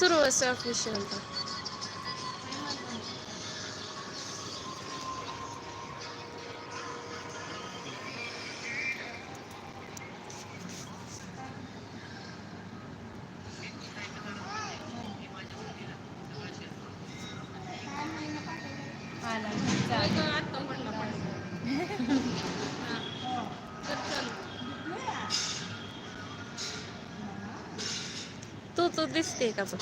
Suru essa é a Alexandra. तू तू दिसते का बघ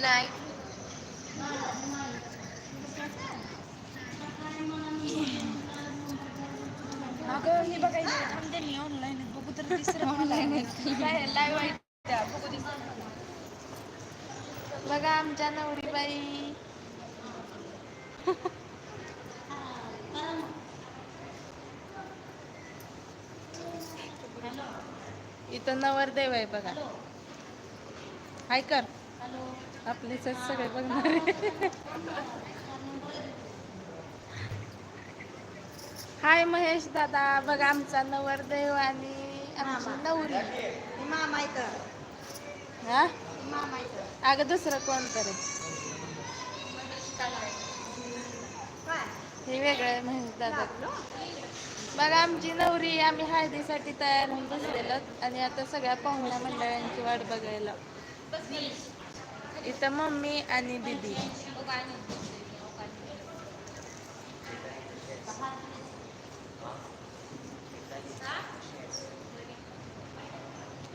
नाही अगं हे बघायचं थांब त्यांनी ऑनलाईन बघू आमच्या नवरीबाई. इथं नवरदेव आहे बघा. हाय कर. आपलेच सगळे बघणारे हाय महेश दादा. बघा आमचा नवरदेव आणि हा अगं दुसरं कोण करे हे वेगळं दादा. बघा आमची नवरी आम्ही हळदीसाठी तयार होऊन बसलेलो आणि आता सगळ्या पाहुण्या मंडळांची वाट बघायला. इथं मम्मी आणि दीदी.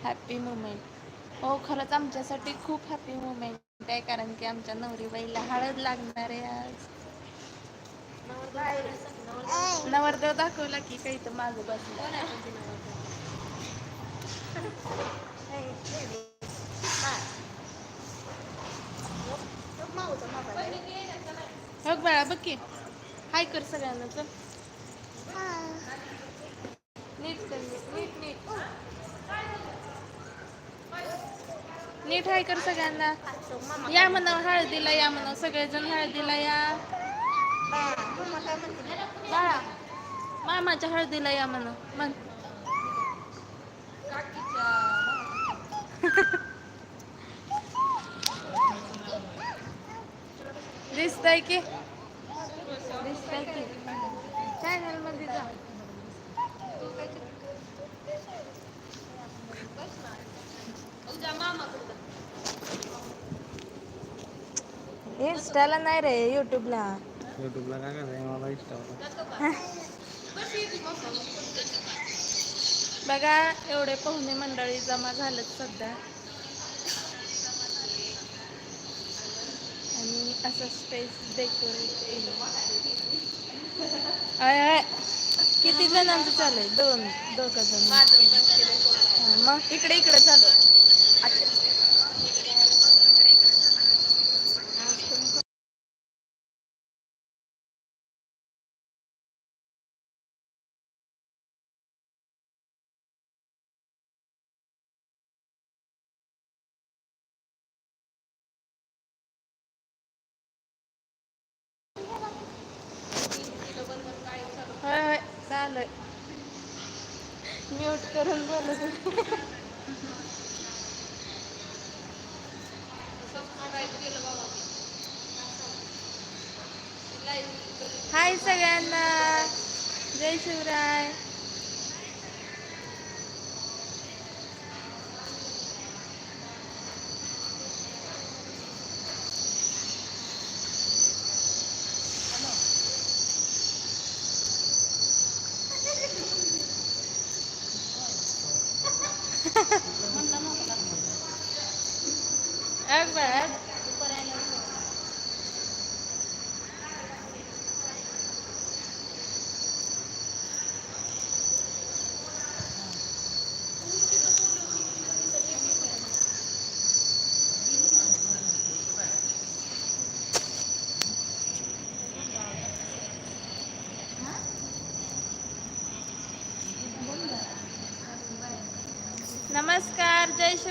हॅपी मुमेंट हो खरंच आमच्यासाठी खूप हॅपी मुमेंट आहे कारण की आमच्या नवरीबाईला हळद लागणार आहे आज. नवरदेव दाखवला की काही तर माग बसला. बघ बाळा बघ की. हाय कर सगळ्यांना चल नीट कर नीट नीट नीट हाय कर सगळ्यांना. या म्हणा हळदीला या म्हणा सगळेजण हळदीला या. बाळा मामाच्या हळदीला या म्हणा म्हण. दिसतंय की? दिसतंय की? चॅनलमध्ये जा. इंस्टाला नाही रे युट्यूबला युट्यूबला काय करायचं? मला इंस्टावर बघा एवढे पाहुणे मंडळी जमा झालेत सध्या. आणि असं स्पेस डेकोरेट केलं. आय आय. किती जणांचं चालू आहे दोन दोघं जण. मग इकडे इकडे चालू आहे. होय होय झालंय. म्यूट करून बोलत हाय सगळ्यांना. जय शिवराय.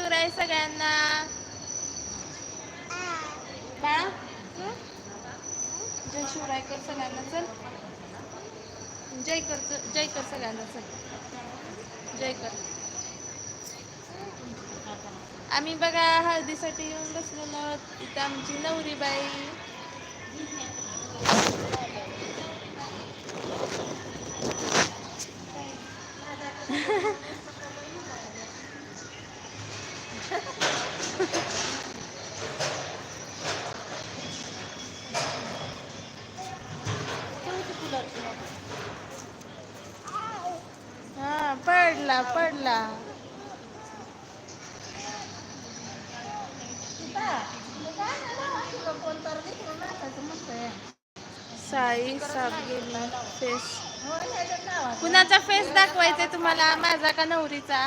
शिवराय सगळ्यांना. बाळा. जय शिवराय कर सगळ्यांना चल. जय कर जय कर सगळ्यांना चल. जय कर आम्ही बघा हळदीसाठी येऊन बसलेलो आहोत. इथं आमची नवरी हा पडला पडला. साई साप फेस कुणाचा फेस दाखवायचा तुम्हाला? माझा का नवरीचा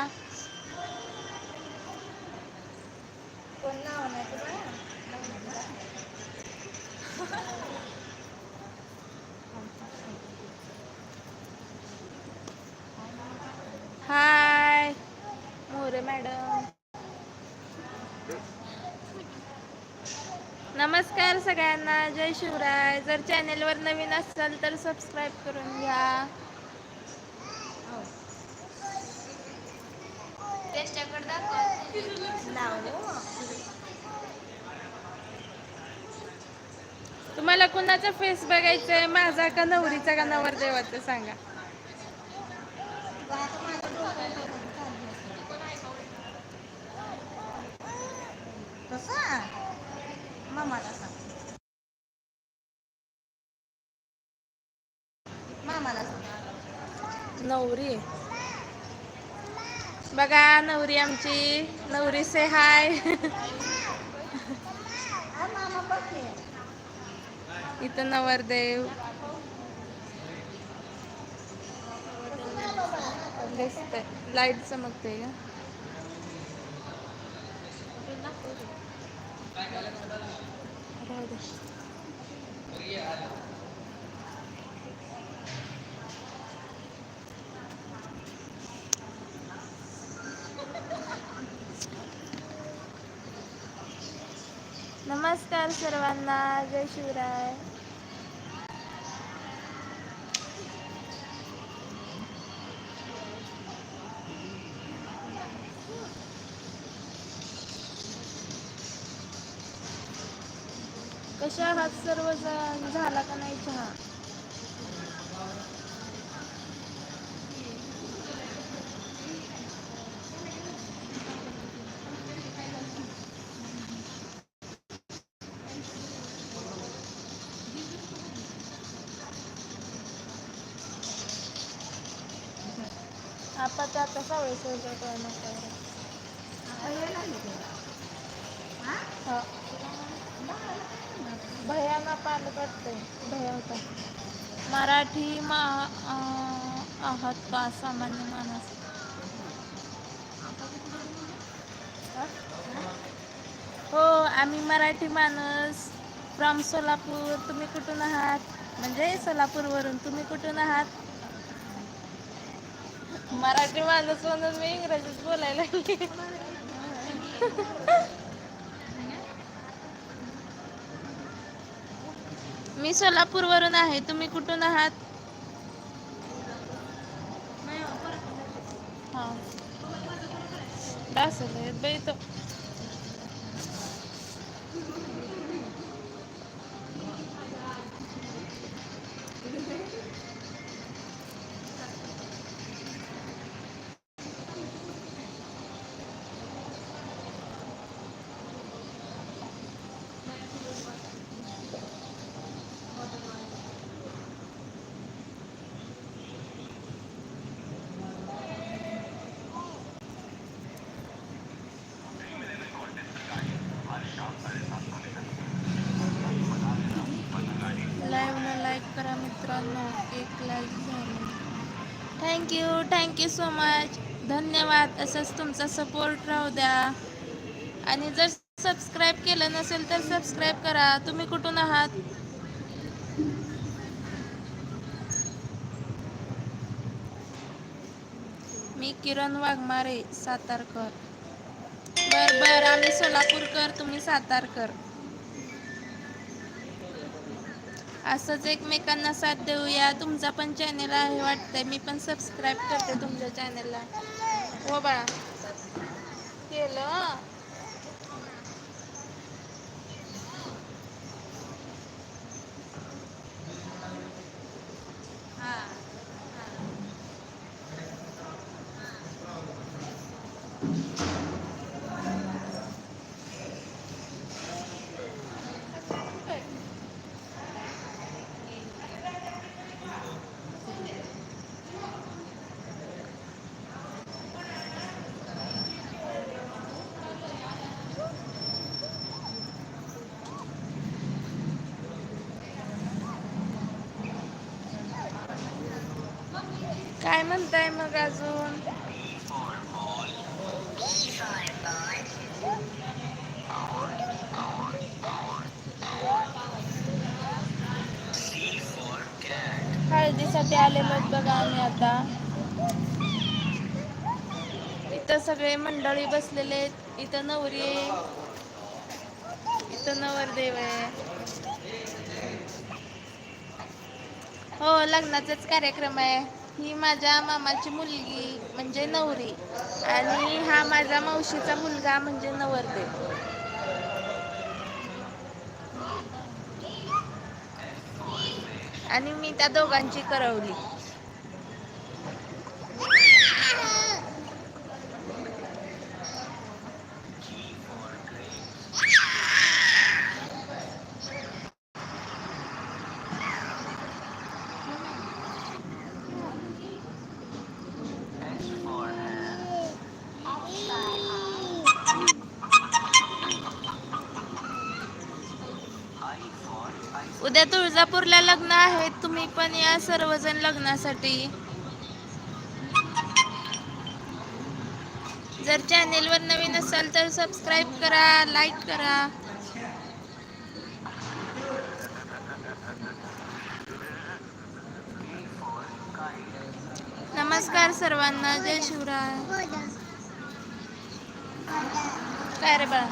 हाय मोरे मॅडम नमस्कार सगळ्यांना जय शिवराय. जर चॅनेलवर नवीन असाल तर सबस्क्राईब करून घ्या. त्यांच्याकडे तुम्हाला कुणाचा फेस बघायचा आहे माझा का नवरीचा का नवरदेवाचा सांगा. मामाला सांग मामाला सांग नवरी. बघा नवरी आमची. नवरी से हाय इथं नवरदेव. दिसतंय. लाइट चमकते का? नमस्कार सर्वांना जय शिवराय. कशा आहात सर्वजण? झाला का नाही चहा? भयाना पालक होता मराठी मा आहात का? सामान्य माणूस. हो आम्ही मराठी माणूस. फ्रॉम सोलापूर. तुम्ही कुठून आहात? म्हणजे सोलापूरवरून. तुम्ही कुठून आहात? मराठी माणूस म्हणून मी इंग्रजीत बोलायला मी सोलापूरवरून आहे. तुम्ही कुठून आहात? हां. मित्रांनो एक लाईक झाली. थँक्यू थँक्यू सो मच धन्यवाद. असंच तुमचा सपोर्ट राहू द्या. आणि जर सबस्क्राईब केलं नसेल तर सबस्क्राईब करा. तुम्ही कुठून आहात? मी किरण वाघमारे सातारकर. बर बर. आम्ही सोलापूरकर तुम्ही सातारकर. असंच एकमेकांना साथ देऊया. तुमचा पण चॅनल आहे वाटतंय. मी पण सबस्क्राईब करते तुमच्या चॅनलला हो बाळा. केलं. काय म्हणताय मग अजून? हळदीसाठी आलेलो बघा आम्ही आता. इथं सगळे मंडळी बसलेले आहेत. इथं नवरी आहे. इथं नवरदेव आहे. हो लग्नाचाच कार्यक्रम आहे. ही माझ्या मामाची मुलगी म्हणजे नवरी आणि हा माझा मावशीचा मुलगा म्हणजे नवरदेव. आणि मी त्या दोघांची करवली. तुळजापूरला लग्न आहे तुम्ही पण या सर्वजण लग्नासाठी. जर चॅनेलवर नवीन असाल तर सबस्क्राईब करा लाईक करा. नमस्कार सर्वांना जय शिवराय. काय रे बाळा?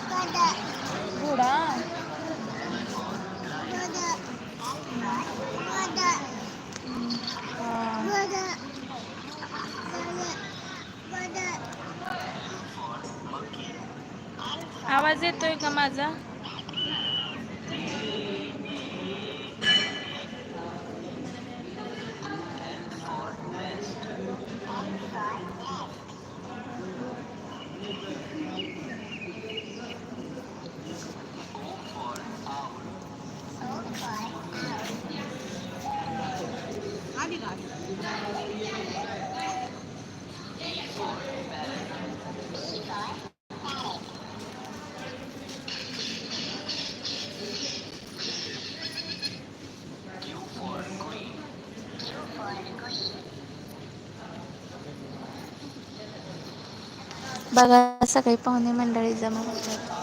घोडा आवाज येतोय का माझा बघा सगळी पाहुणे मंडळी जमा होतात.